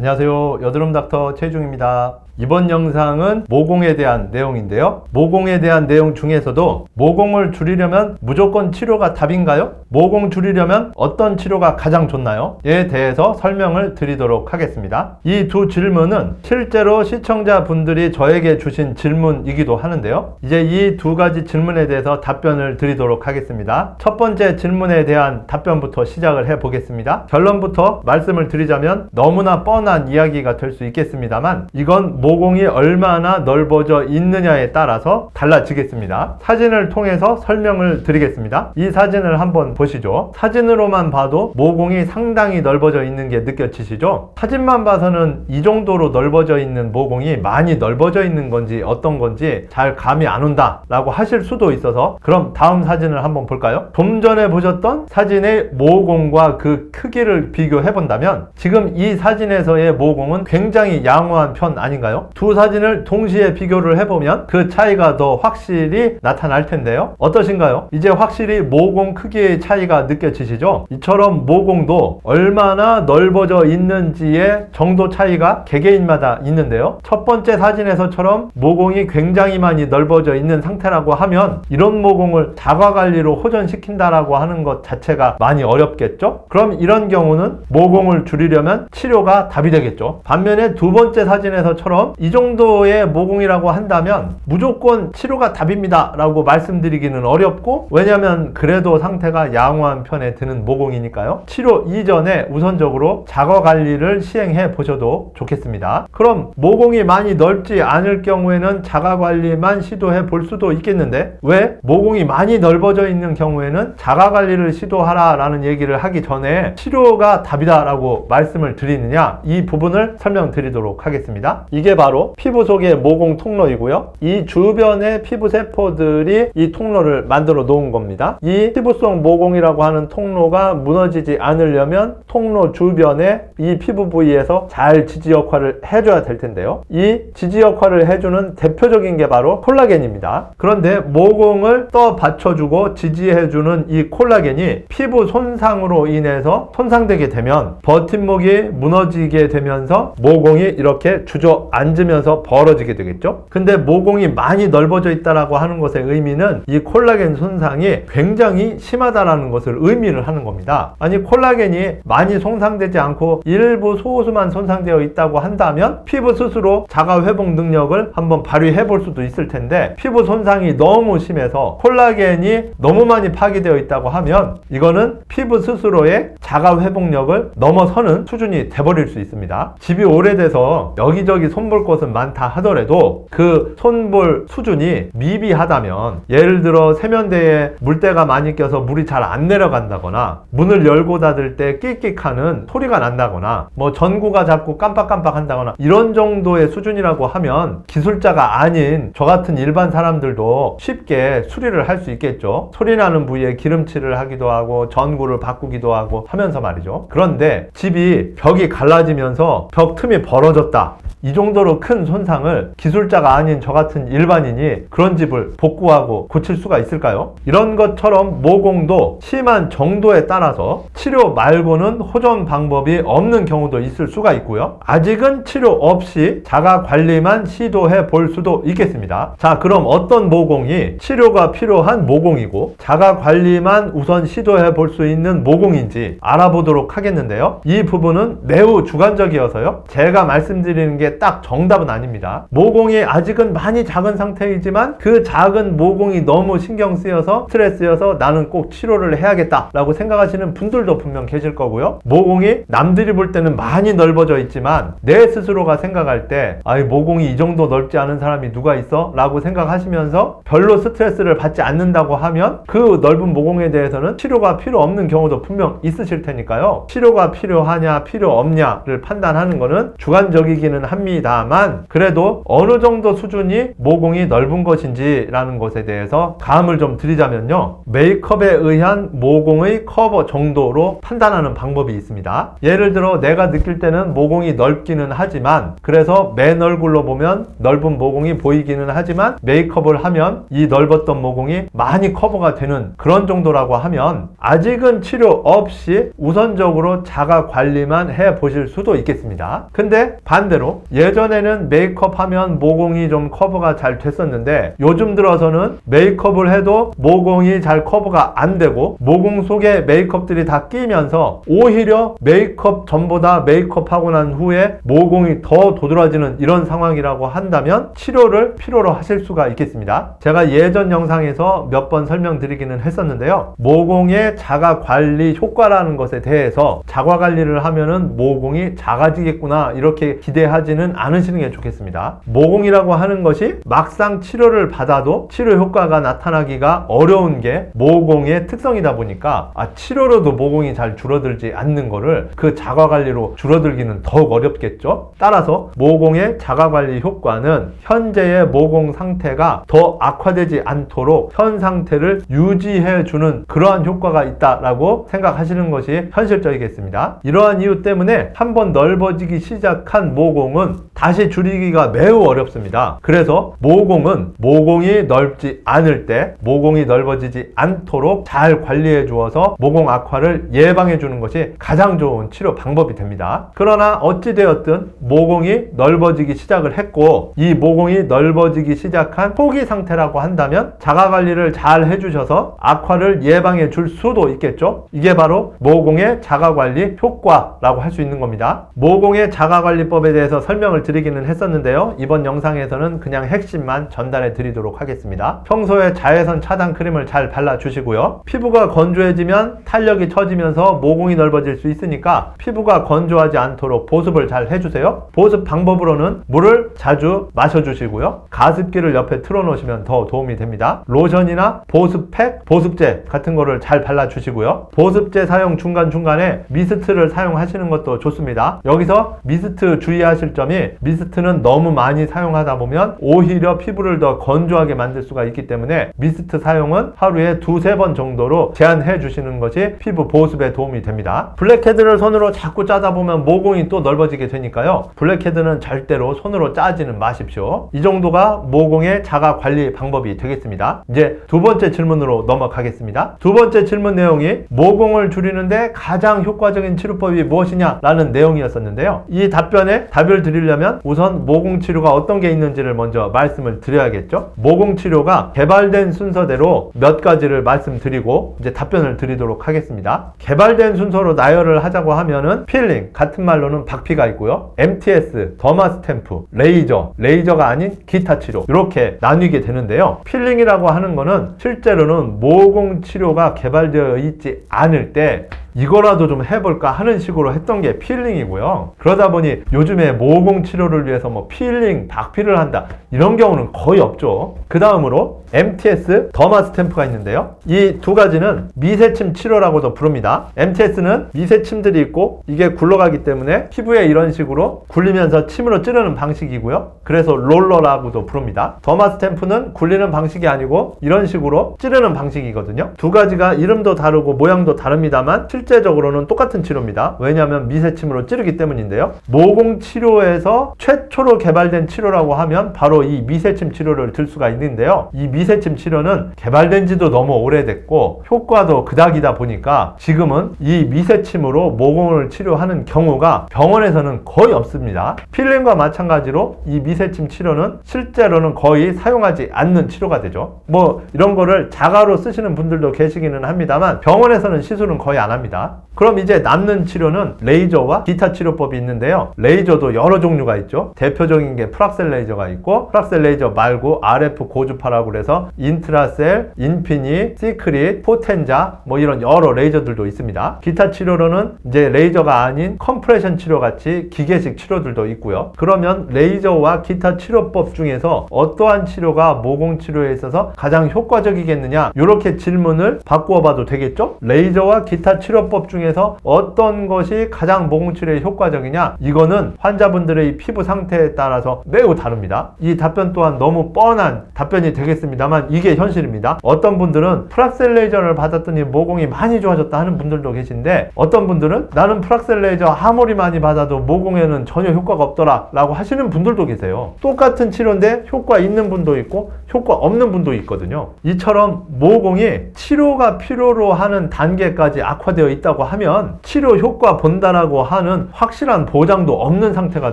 안녕하세요. 여드름 닥터 최중입니다. 이번 영상은 모공에 대한 내용인데요. 모공에 대한 내용 중에서도 모공을 줄이려면 무조건 치료가 답인가요? 모공 줄이려면 어떤 치료가 가장 좋나요? 에 대해서 설명을 드리도록 하겠습니다. 이 두 질문은 실제로 시청자분들이 저에게 주신 질문이기도 하는데요. 이제 이 두 가지 질문에 대해서 답변을 드리도록 하겠습니다. 첫 번째 질문에 대한 답변부터 시작을 해 보겠습니다. 결론부터 말씀을 드리자면 너무나 뻔한 이야기가 될 수 있겠습니다만 이건 모공이 얼마나 넓어져 있느냐에 따라서 달라지겠습니다. 사진을 통해서 설명을 드리겠습니다. 이 사진을 한번 보시죠. 사진으로만 봐도 모공이 상당히 넓어져 있는 게 느껴지시죠? 사진만 봐서는 이 정도로 넓어져 있는 모공이 많이 넓어져 있는 건지 어떤 건지 잘 감이 안 온다 라고 하실 수도 있어서 그럼 다음 사진을 한번 볼까요? 좀 전에 보셨던 사진의 모공과 그 크기를 비교해 본다면 지금 이 사진에서의 모공은 굉장히 양호한 편 아닌가요? 두 사진을 동시에 비교를 해보면 그 차이가 더 확실히 나타날 텐데요. 어떠신가요? 이제 확실히 모공 크기의 차이가 느껴지시죠? 이처럼 모공도 얼마나 넓어져 있는지의 정도 차이가 개개인마다 있는데요. 첫 번째 사진에서처럼 모공이 굉장히 많이 넓어져 있는 상태라고 하면 이런 모공을 자가 관리로 호전시킨다라고 하는 것 자체가 많이 어렵겠죠? 그럼 이런 경우는 모공을 줄이려면 치료가 답이 되겠죠. 반면에 두 번째 사진에서처럼 이 정도의 모공이라고 한다면 무조건 치료가 답입니다. 라고 말씀드리기는 어렵고 왜냐하면 그래도 상태가 양호한 편에 드는 모공이니까요. 치료 이전에 우선적으로 자가 관리를 시행해 보셔도 좋겠습니다. 그럼 모공이 많이 넓지 않을 경우에는 자가 관리만 시도해 볼 수도 있겠는데 왜 모공이 많이 넓어져 있는 경우에는 자가 관리를 시도하라 라는 얘기를 하기 전에 치료가 답이다 라고 말씀을 드리느냐 이 부분을 설명드리도록 하겠습니다. 이게 바로 피부 속의 모공 통로이고요. 이 주변의 피부 세포들이 이 통로를 만들어 놓은 겁니다. 이 피부성 모공이라고 하는 통로가 무너지지 않으려면 통로 주변에 이 피부 부위에서 잘 지지 역할을 해줘야 될 텐데요. 이 지지 역할을 해주는 대표적인 게 바로 콜라겐입니다. 그런데 모공을 떠 받쳐주고 지지해주는 이 콜라겐이 피부 손상으로 인해서 손상되게 되면 버팀목이 무너지게 되면서 모공이 이렇게 주저앉으면서 벌어지게 되겠죠. 근데 모공이 많이 넓어져 있다라고 하는 것의 의미는 이 콜라겐 손상이 굉장히 심하다라는 것을 의미를 하는 겁니다. 아니 콜라겐이 많이 손상되지 않고 일부 소수만 손상되어 있다고 한다면 피부 스스로 자가 회복 능력을 한번 발휘해 볼 수도 있을 텐데 피부 손상이 너무 심해서 콜라겐이 너무 많이 파괴되어 있다고 하면 이거는 피부 스스로의 자가 회복력을 넘어서는 수준이 돼버릴 수 있습니다. 집이 오래돼서 여기저기 손볼 곳은 많다 하더라도 그 손볼 수준이 미비하다면 예를 들어 세면대에 물때가 많이 껴서 물이 잘 안 내려간다거나 문을 열고 닫을 때 끽끽하는 소리가 난다거나 뭐 전구가 자꾸 깜빡깜빡 한다거나 이런 정도의 수준이라고 하면 기술자가 아닌 저 같은 일반 사람들도 쉽게 수리를 할 수 있겠죠. 소리 나는 부위에 기름칠을 하기도 하고 전구를 바꾸기도 하고 하면서 말이죠. 그런데 집이 벽이 갈라지면 서 벽 틈이 벌어졌다. 이 정도로 큰 손상을 기술자가 아닌 저 같은 일반인이 그런 집을 복구하고 고칠 수가 있을까요? 이런 것처럼 모공도 심한 정도에 따라서 치료 말고는 호전 방법이 없는 경우도 있을 수가 있고요. 아직은 치료 없이 자가 관리만 시도해 볼 수도 있겠습니다. 자, 그럼 어떤 모공이 치료가 필요한 모공이고 자가 관리만 우선 시도해 볼 수 있는 모공인지 알아보도록 하겠는데요. 이 부분은 매우 주관 적이어서요. 제가 말씀드리는 게 딱 정답은 아닙니다. 모공이 아직은 많이 작은 상태이지만 그 작은 모공이 너무 신경 쓰여서 스트레스여서 나는 꼭 치료를 해야겠다라고 생각하시는 분들도 분명 계실 거고요. 모공이 남들이 볼 때는 많이 넓어져 있지만 내 스스로가 생각할 때 아이 모공이 이 정도 넓지 않은 사람이 누가 있어? 라고 생각하시면서 별로 스트레스를 받지 않는다고 하면 그 넓은 모공에 대해서는 치료가 필요 없는 경우도 분명 있으실 테니까요. 치료가 필요하냐 필요 없냐를 판단하는 거는 주관적이기는 합니다. 합니다만 그래도 어느 정도 수준이 모공이 넓은 것인지라는 것에 대해서 감을 좀 드리자면요. 메이크업에 의한 모공의 커버 정도로 판단하는 방법이 있습니다. 예를 들어 내가 느낄 때는 모공이 넓기는 하지만 그래서 맨 얼굴로 보면 넓은 모공이 보이기는 하지만 메이크업을 하면 이 넓었던 모공이 많이 커버가 되는 그런 정도라고 하면 아직은 치료 없이 우선적으로 자가 관리만 해 보실 수도 있겠습니다. 근데 반대로 예전에는 메이크업 하면 모공이 좀 커버가 잘 됐었는데 요즘 들어서는 메이크업을 해도 모공이 잘 커버가 안 되고 모공 속에 메이크업들이 다 끼면서 오히려 메이크업 전보다 메이크업 하고 난 후에 모공이 더 도드라지는 이런 상황이라고 한다면 치료를 필요로 하실 수가 있겠습니다. 제가 예전 영상에서 몇 번 설명드리기는 했었는데요. 모공의 자가 관리 효과라는 것에 대해서 자가 관리를 하면은 모공이 작아지겠구나 이렇게 기대하지는 않으시는 게 좋겠습니다. 모공이라고 하는 것이 막상 치료를 받아도 치료 효과가 나타나기가 어려운 게 모공의 특성이다 보니까 아, 치료로도 모공이 잘 줄어들지 않는 거를 그 자가 관리로 줄어들기는 더욱 어렵겠죠. 따라서 모공의 자가 관리 효과는 현재의 모공 상태가 더 악화되지 않도록 현 상태를 유지해 주는 그러한 효과가 있다라고 생각하시는 것이 현실적이겠습니다. 이러한 이유 때문에 한번 넓어지기 시작한 모공은 다시 줄이기가 매우 어렵습니다. 그래서 모공은 모공이 넓지 않을 때 모공이 넓어지지 않도록 잘 관리해 주어서 모공 악화를 예방해 주는 것이 가장 좋은 치료 방법이 됩니다. 그러나 어찌되었든 모공이 넓어지기 시작을 했고 이 모공이 넓어지기 시작한 초기 상태라고 한다면 자가 관리를 잘 해주셔서 악화를 예방해 줄 수도 있겠죠. 이게 바로 모공의 자가 관리 효과라고 할 수 있는 겁니다. 모공의 자가 관리법에 대해서 설명을 드리기는 했었는데요. 이번 영상에서는 그냥 핵심만 전달해 드리도록 하겠습니다. 평소에 자외선 차단 크림을 잘 발라 주시고요. 피부가 건조해지면 탄력이 처지면서 모공이 넓어질 수 있으니까 피부가 건조하지 않도록 보습을 잘 해주세요. 보습 방법으로는 물을 자주 마셔주시고요. 가습기를 옆에 틀어놓으시면 더 도움이 됩니다. 로션이나 보습팩, 보습제 같은 거를 잘 발라주시고요. 보습제 사용 중간중간에 미스트를 사용하시는 것도 좋습니다. 여기서 미스트 주의하실 점이 미스트는 너무 많이 사용하다 보면 오히려 피부를 더 건조하게 만들 수가 있기 때문에 미스트 사용은 하루에 두세 번 정도로 제한해 주시는 것이 피부 보습에 도움이 됩니다. 블랙헤드를 손으로 자꾸 짜다 보면 모공이 또 넓어지게 되니까요. 블랙헤드는 절대로 손으로 짜지는 마십시오. 이 정도가 모공의 자가 관리 방법이 되겠습니다. 이제 두 번째 질문으로 넘어가겠습니다. 두 번째 질문 내용이 모공을 줄이는데 가장 효과적인 치료법이 무엇이냐라는 내용 이었었는데요. 이 답변에 답을 드리려면 우선 모공 치료가 어떤 게 있는지를 먼저 말씀을 드려야겠죠. 모공 치료가 개발된 순서대로 몇 가지를 말씀드리고 이제 답변을 드리도록 하겠습니다. 개발된 순서로 나열을 하자고 하면은 필링 같은 말로는 박피가 있고요. MTS, 더마 스탬프, 레이저, 레이저가 아닌 기타 치료 이렇게 나뉘게 되는데요. 필링이라고 하는 거는 실제로는 모공 치료가 개발되어 있지 않을 때 이거라도 좀 해볼까 하는 식으로 했던 게 필링이 고요. 그러다 보니 요즘에 모공 치료를 위해서 뭐 필링, 박피를 한다 이런 경우는 거의 없죠. 그 다음으로 MTS, 더마 스탬프가 있는데요. 이 두 가지는 미세침 치료라고도 부릅니다. MTS는 미세침들이 있고 이게 굴러가기 때문에 피부에 이런 식으로 굴리면서 침으로 찌르는 방식이고요. 그래서 롤러라고도 부릅니다. 더마 스탬프는 굴리는 방식이 아니고 이런 식으로 찌르는 방식이거든요. 두 가지가 이름도 다르고 모양도 다릅니다만 실제적으로는 똑같은 치료입니다. 왜냐하면 미세침으로 찌르기 때문인데요. 모공 치료에서 최초로 개발된 치료라고 하면 바로 이 미세침 치료를 들 수가 있는데요. 이 미세침 치료는 개발된 지도 너무 오래됐고 효과도 그닥이다 보니까 지금은 이 미세침으로 모공을 치료하는 경우가 병원에서는 거의 없습니다. 필링과 마찬가지로 이 미세침 치료는 실제로는 거의 사용하지 않는 치료가 되죠. 뭐 이런 거를 자가로 쓰시는 분들도 계시기는 합니다만 병원에서는 시술은 거의 안 합니다. 그럼 이제 남는 치료는 레이저와 기타 치료법이 있는데요. 레이저도 여러 종류가 있죠. 대표적인 게 프락셀 레이저가 있고 프락셀 레이저 말고 RF 고주파라고 그래서 인트라셀, 인피니, 시크릿, 포텐자 뭐 이런 여러 레이저들도 있습니다. 기타 치료로는 이제 레이저가 아닌 컴프레션 치료 같이 기계식 치료들도 있고요. 그러면 레이저와 기타 치료법 중에서 어떠한 치료가 모공 치료에 있어서 가장 효과적이겠느냐 이렇게 질문을 바꾸어 봐도 되겠죠? 레이저와 기타 치료 치료법 중에서 어떤 것이 가장 모공 치료에 효과적이냐? 이거는 환자분들의 피부 상태에 따라서 매우 다릅니다. 이 답변 또한 너무 뻔한 답변이 되겠습니다만 이게 현실입니다. 어떤 분들은 프락셀 레이저를 받았더니 모공이 많이 좋아졌다 하는 분들도 계신데 어떤 분들은 나는 프락셀 레이저 아무리 많이 받아도 모공에는 전혀 효과가 없더라 라고 하시는 분들도 계세요. 똑같은 치료인데 효과 있는 분도 있고 효과 없는 분도 있거든요. 이처럼 모공이 치료가 필요로 하는 단계까지 악화되어 있다고 하면 치료 효과 본다라고 하는 확실한 보장도 없는 상태가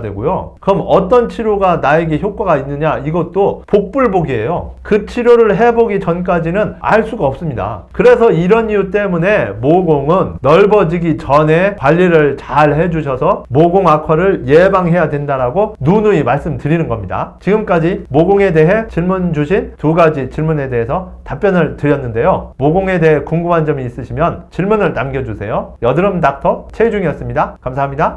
되고요. 그럼 어떤 치료가 나에게 효과가 있느냐 이것도 복불복이에요. 그 치료를 해보기 전까지는 알 수가 없습니다. 그래서 이런 이유 때문에 모공은 넓어지기 전에 관리를 잘 해주셔서 모공 악화를 예방해야 된다라고 누누이 말씀드리는 겁니다. 지금까지 모공에 대해 질문 주신 두 가지 질문에 대해서 답변을 드렸는데요. 모공에 대해 궁금한 점이 있으시면 질문을 남겨주세요. 여드름 닥터 최중이었습니다. 감사합니다.